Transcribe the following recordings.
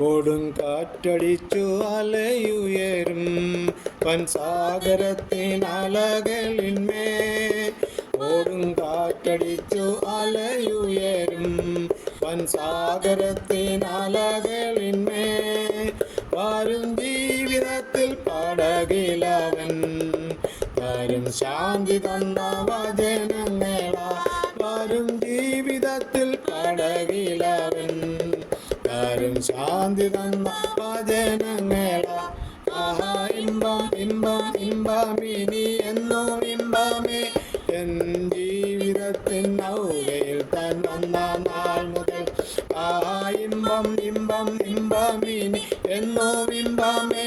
കൊടുങ്കാറ്റടിച്ചു അലയുയരും. വൻസാഗരത്തിനലകളിന്മേ കൊടുങ്കാറ്റടിച്ചു അലയുയരും. വൻസാഗരത്തിനലകളിന്മേ വരും ജീവിതത്തിൽ പടകിലവൻ. വരും ശാന്തി തന്ന വചനങ്ങളാ ശാന്തി തന്ന വചനങ്ങള ആഹാ ഇമ്പം ഇമ്പം ഇമ്പമിനി എന്നോ ഇമ്പമേ. എൻ ജീവിതത്തിൻ നൗകയിൽ താൻ നാൾ മുതൽ. ആഹാ ഇമ്പം ഇമ്പം ഇമ്പമിനി എന്നോ ഇമ്പമേ.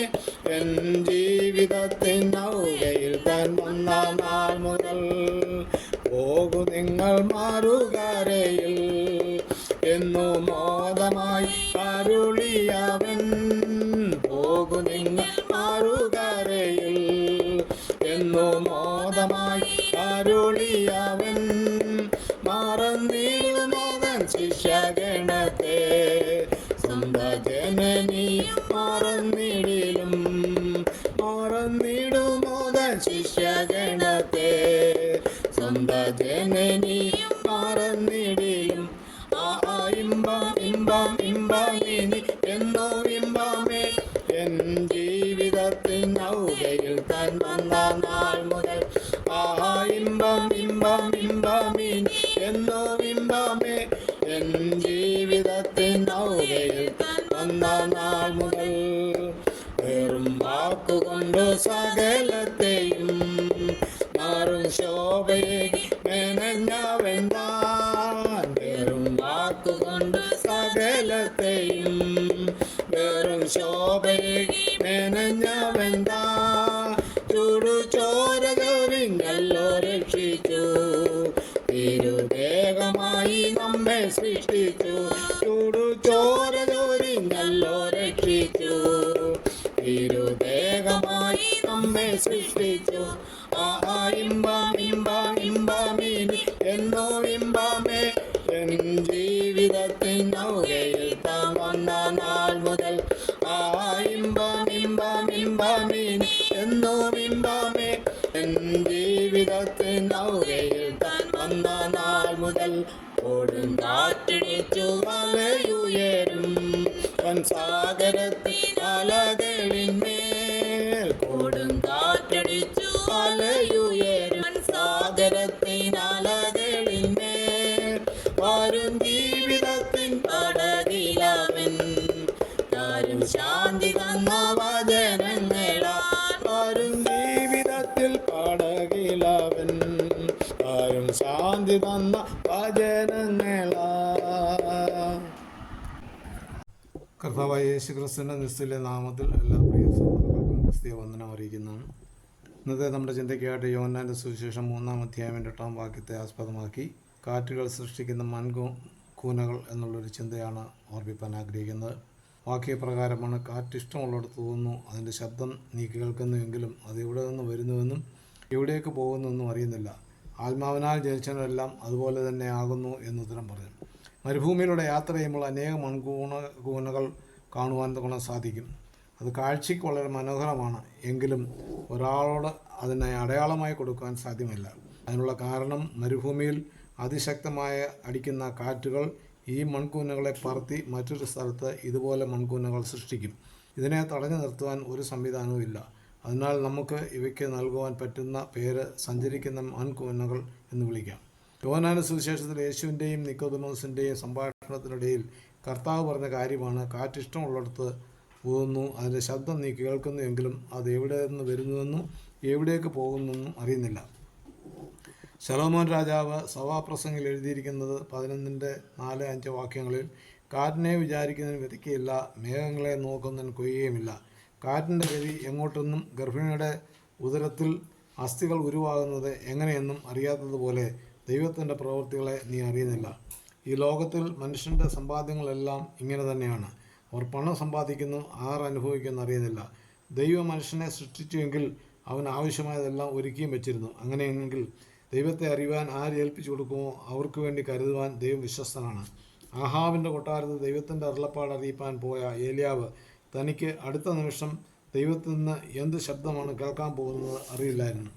வாக்கு கொண்டு சகலத்தையும் നമ്മെ സൃഷ്ടിച്ചു. ആ ആ ഇമ്പം ഇമ്പം ഇമ്പമിനി എന്നോ ഇമ്പമേ. എൻ ജീവിതത്തിൻ ഔകയിൽ താൻ വന്ന നാൾ മുതൽ ആ ഇമ്പം ഇമ്പം ഇമ്പമിനി എന്നോ ഇമ്പമേ. എൻ ജീവിതത്തിൻ ഔകയിൽ താൻ വന്ന നാൾ മുതൽ ഓടും കാറ്റിടിച്ചു വലയുയരും വൻസാഗരത്തിൽ അലകളിന്മേൽ അലയുയരും സാഗരത്തിൻ അലകളിന്മേൽ വരും ജീവിതത്തിൻ പടകിലവൻ താരും ശാന്തി തന്ന വചനങ്ങളാൽ വരും ജീവിതത്തിൽ പടകിലവൻ താരും ശാന്തി തന്ന വചനങ്ങളാ കർത്താവായ യേശു ക്രിസ്തുവിന്റെ നിസ്തുല്യ നാമത്തിൽ എല്ലാ പ്രിയ സഹോദരങ്ങൾക്കും ക്രിസ്തീയ വന്ദനം അറിയിക്കുന്നതാണ് ഇന്നത്തെ നമ്മുടെ ചിന്തയ്ക്കായിട്ട് യോന്നാന്റെ സുവിശേഷം മൂന്നാം അധ്യായം എട്ടാം വാക്യത്തെ ആസ്പദമാക്കി. കാറ്റുകൾ സൃഷ്ടിക്കുന്ന മൺകൂ കൂനകൾ എന്നുള്ളൊരു ചിന്തയാണ് ഓർമ്മിപ്പാൻ ആഗ്രഹിക്കുന്നത്. വാക്യപ്രകാരമാണ് കാറ്റ് ഇഷ്ടമുള്ളിടത്ത് തോന്നുന്നു അതിന്റെ ശബ്ദം നീ കേൾക്കുന്നുവെങ്കിലും അത് എവിടെ നിന്ന് വരുന്നുവെന്നും എവിടേക്ക് പോകുന്നുവെന്നും അറിയുന്നില്ല. ആത്മാവിനാൽ ജനിച്ചവരെല്ലാം അതുപോലെ തന്നെ ആകുന്നു എന്നുത്തരം പറഞ്ഞു. മരുഭൂമിയിലൂടെ യാത്ര ചെയ്യുമ്പോൾ അനേകം മൺകൂണ കൂനകൾ കാണുവാൻ തുടങ്ങാൻ സാധിക്കും. അത് കാഴ്ചയ്ക്ക് വളരെ മനോഹരമാണ്. എങ്കിലും ഒരാളോട് അതിനെ അടയാളമായി കൊടുക്കാൻ സാധ്യമല്ല. അതിനുള്ള കാരണം മരുഭൂമിയിൽ അതിശക്തമായ അടിക്കുന്ന കാറ്റുകൾ ഈ മൺകൂനകളെ പറത്തി മറ്റൊരു സ്ഥലത്ത് ഇതുപോലെ മൺകൂനകൾ സൃഷ്ടിക്കും. ഇതിനെ തടഞ്ഞു നിർത്തുവാൻ ഒരു സംവിധാനവും ഇല്ല. അതിനാൽ നമുക്ക് ഇവയ്ക്ക് നൽകുവാൻ പറ്റുന്ന പേര് സഞ്ചരിക്കുന്ന മൺകൂനകൾ എന്ന് വിളിക്കാം. യോനാന സുവിശേഷത്തിൽ യേശുവിന്റെയും നിക്കോദമോസിന്റെയും സംഭാഷണത്തിനിടയിൽ കർത്താവ് പറഞ്ഞ കാര്യമാണ് കാറ്റിഷ്ടമുള്ളിടത്ത് പോകുന്നു. അതിന്റെ ശബ്ദം നീ കേൾക്കുന്നുവെങ്കിലും അത് എവിടെ നിന്ന് വരുന്നുവെന്നും എവിടേക്ക് പോകുന്നെന്നും അറിയുന്നില്ല. ശലോമോൻ രാജാവ് സഭാപ്രസംഗിൽ എഴുതിയിരിക്കുന്നത് പതിനൊന്നിന്റെ നാല് അഞ്ച് വാക്യങ്ങളിൽ കാറ്റിനെ വിചാരിക്കുന്നതിന് വിതയ്ക്കുകയില്ല മേഘങ്ങളെ നോക്കുന്നതിന് കൊയ്യുകയുമില്ല. കാറ്റിന്റെ ഗതി എങ്ങോട്ടെന്നും ഗർഭിണിയുടെ ഉദരത്തിൽ അസ്ഥികൾ ഉരുവാകുന്നത് എങ്ങനെയെന്നും അറിയാത്തതുപോലെ ദൈവത്തിന്റെ പ്രവൃത്തികളെ നീ അറിയുന്നില്ല. ഈ ലോകത്തിൽ മനുഷ്യന്റെ സമ്പാദ്യങ്ങളെല്ലാം ഇങ്ങനെ തന്നെയാണ്. അവർ പണം സമ്പാദിക്കുന്നു ആർ അനുഭവിക്കുന്നു അറിയുന്നില്ല ദൈവം മനുഷ്യനെ സൃഷ്ടിച്ചുവെങ്കിൽ അവൻ ആവശ്യമായതെല്ലാം ഒരുക്കിയും വെച്ചിരുന്നു. അങ്ങനെയെങ്കിൽ ദൈവത്തെ അറിയുവാൻ ആര് ഏൽപ്പിച്ചു കൊടുക്കുമോ അവർക്ക് വേണ്ടി കരുതുവാൻ ദൈവം വിശ്വസ്തനാണ്. ആഹാവിന്റെ കൊട്ടാരത്ത് ദൈവത്തിന്റെ അരുളപ്പാട് അറിയിപ്പാൻ പോയ ഏലിയാവ് തനിക്ക് അടുത്ത നിമിഷം ദൈവത്തിൽ നിന്ന് എന്ത് ശബ്ദമാണ് കേൾക്കാൻ പോകുന്നത് അറിയില്ലായിരുന്നു.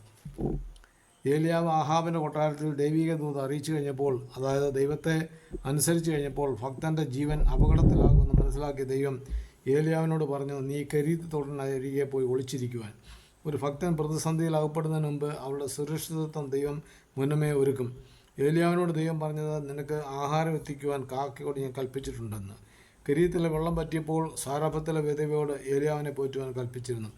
ഏലിയാവ് ആഹാബിന്റെ കൊട്ടാരത്തിൽ ദൈവിക ദൂത് അറിയിച്ചു കഴിഞ്ഞപ്പോൾ അതായത് ദൈവത്തെ അനുസരിച്ച് കഴിഞ്ഞപ്പോൾ ഭക്തന്റെ ജീവൻ അപകടത്തിലാകുമെന്ന് മനസ്സിലാക്കിയ ദൈവം ഏലിയാവിനോട് പറഞ്ഞു നീ കരീത്ത് തോട്ടിനരികെ പോയി ഒളിച്ചിരിക്കുവാൻ. ഒരു ഭക്തൻ പ്രതിസന്ധിയിൽ അകപ്പെടുന്നതിന് മുമ്പ് അവളുടെ സുരക്ഷിതത്വം ദൈവം മുന്നമേ ഒരുക്കും. ഏലിയാവിനോട് ദൈവം പറഞ്ഞത് നിനക്ക് ആഹാരം എത്തിക്കുവാൻ കാക്കയോട് ഞാൻ കൽപ്പിച്ചിട്ടുണ്ടെന്ന്. കരീത്തിലെ വെള്ളം പറ്റിയപ്പോൾ സാരഭത്തിലെ വിധവയോട് ഏലിയാവിനെ പോറ്റുവാൻ കൽപ്പിച്ചിരുന്നു.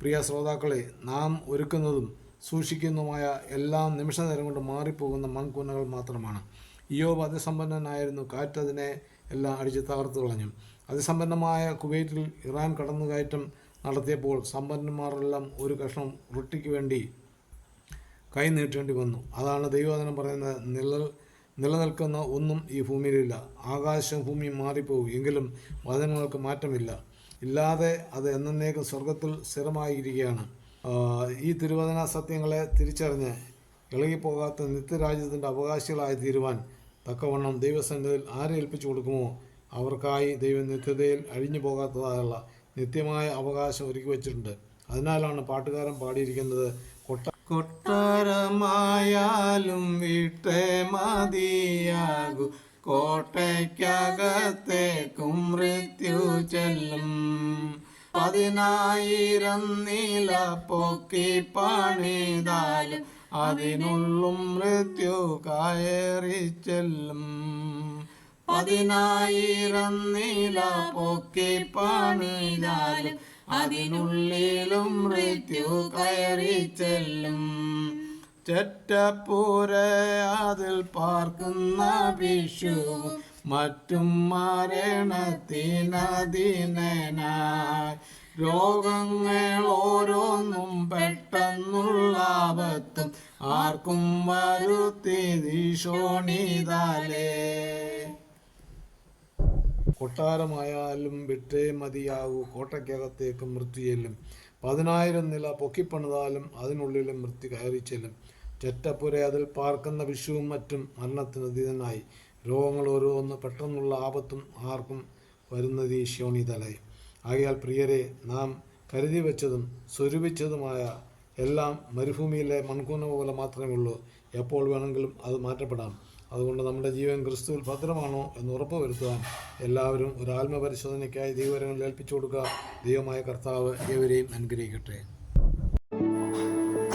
പ്രിയ ശ്രോതാക്കളെ നാം ഒരുക്കുന്നതും സൂക്ഷിക്കുന്നതുമായ എല്ലാം നിമിഷ നേരം കൊണ്ട് മാറിപ്പോകുന്ന മൺകൂനകൾ മാത്രമാണ്. ഇയോബ് അതിസമ്പന്നനായിരുന്നു. കാറ്റതിനെ എല്ലാം അടിച്ച് തകർത്ത് കളഞ്ഞു. അതിസമ്പന്നമായ കുവൈറ്റിൽ ഇറാൻ കടന്നുകയറ്റം നടത്തിയപ്പോൾ സമ്പന്നന്മാരെല്ലാം ഒരു കഷ്ണം റൊട്ടിക്ക് വേണ്ടി കൈ നീട്ടേണ്ടി വന്നു. അതാണ് ദൈവവചനം പറയുന്നത്. നിഴൽ നിലനിൽക്കുന്ന ഒന്നും ഈ ഭൂമിയിലില്ല. ആകാശം ഭൂമിയും മാറിപ്പോകും. എങ്കിലും വചനങ്ങൾക്ക് മാറ്റമില്ല. ഇല്ലാതെ അത് എന്നേക്കും സ്വർഗത്തിൽ സ്ഥിരമായിരിക്കുകയാണ്. ഈ തിരുവചന സത്യങ്ങളെ തിരിച്ചറിഞ്ഞ് ഇളകിപ്പോകാത്ത നിത്യരാജ്യത്തിന്റെ അവകാശികളായി തീരുവാൻ തക്കവണ്ണം ദൈവസന്നിധിയിൽ ആരെ ഏൽപ്പിച്ചു കൊടുക്കുമോ? അവർക്കായി ദൈവം നിത്യതയിൽ അഴിഞ്ഞു പോകാത്തതായുള്ള നിത്യമായ അവകാശം ഒരുക്കി വച്ചിട്ടുണ്ട്. അതിനാലാണ് പാട്ടുകാരൻ പാടിയിരിക്കുന്നത് കൊട്ട കൊട്ടാരമായാലും വീട്ടേ മതിയാകൂ. കോട്ടയ്ക്കകത്തെ ചെല്ലും പതിനായിരം നീല പൊക്കി പണിതാലും അതിനുള്ളും മൃത്യു കയറി ചെല്ലും. പതിനായിരം നീല പൊക്കി പണിതാലും അതിനുള്ളിലും മൃത്യു കയറി ചെല്ലും. ചെറ്റപ്പൂര അതിൽ പാർക്കുന്ന വിഷുവും മറ്റും മരണത്തിനതിനായി രോഗങ്ങൾ ഓരോന്നും പെട്ടെന്നുള്ള ആപത്തും ആർക്കും വരുത്തി ദീശോണിതാലേ കൊട്ടാരമായാലും വിട്ടേ മതിയാകൂ കോട്ടയ്ക്കകത്തേക്ക് മൃത്യുചെല്ലും. പതിനായിരം നില പൊക്കിപ്പണിതാലും അതിനുള്ളിലും മൃത്യു കയറി ചെല്ലും ചെറ്റപ്പുര അതിൽ പാർക്കുന്ന വിഷുവും മറ്റും മരണത്തിന് അതീതനായി രോഗങ്ങൾ ഓരോന്ന് പെട്ടെന്നുള്ള ആപത്തും ആർക്കും വരുന്നത് ഈ ശോണിതലേ ആകയാൽ പ്രിയരെ നാം കരുതി വെച്ചതും സ്വരൂപിച്ചതുമായ എല്ലാം മരുഭൂമിയിലെ മൺകൂന പോലെ മാത്രമേ ഉള്ളൂ. എപ്പോൾ വേണമെങ്കിലും അത് മാറ്റപ്പെടാം. അതുകൊണ്ട് നമ്മുടെ ജീവൻ ക്രിസ്തുവിൽ ഭദ്രമാണോ എന്ന് ഉറപ്പുവരുത്തുവാൻ എല്ലാവരും ഒരു ആത്മപരിശോധനയ്ക്കായി ദൈവകരങ്ങളിൽ ഏൽപ്പിച്ചു കൊടുക്കുക. ദൈവമായ കർത്താവ് ഏവരെയും അനുഗ്രഹിക്കട്ടെ.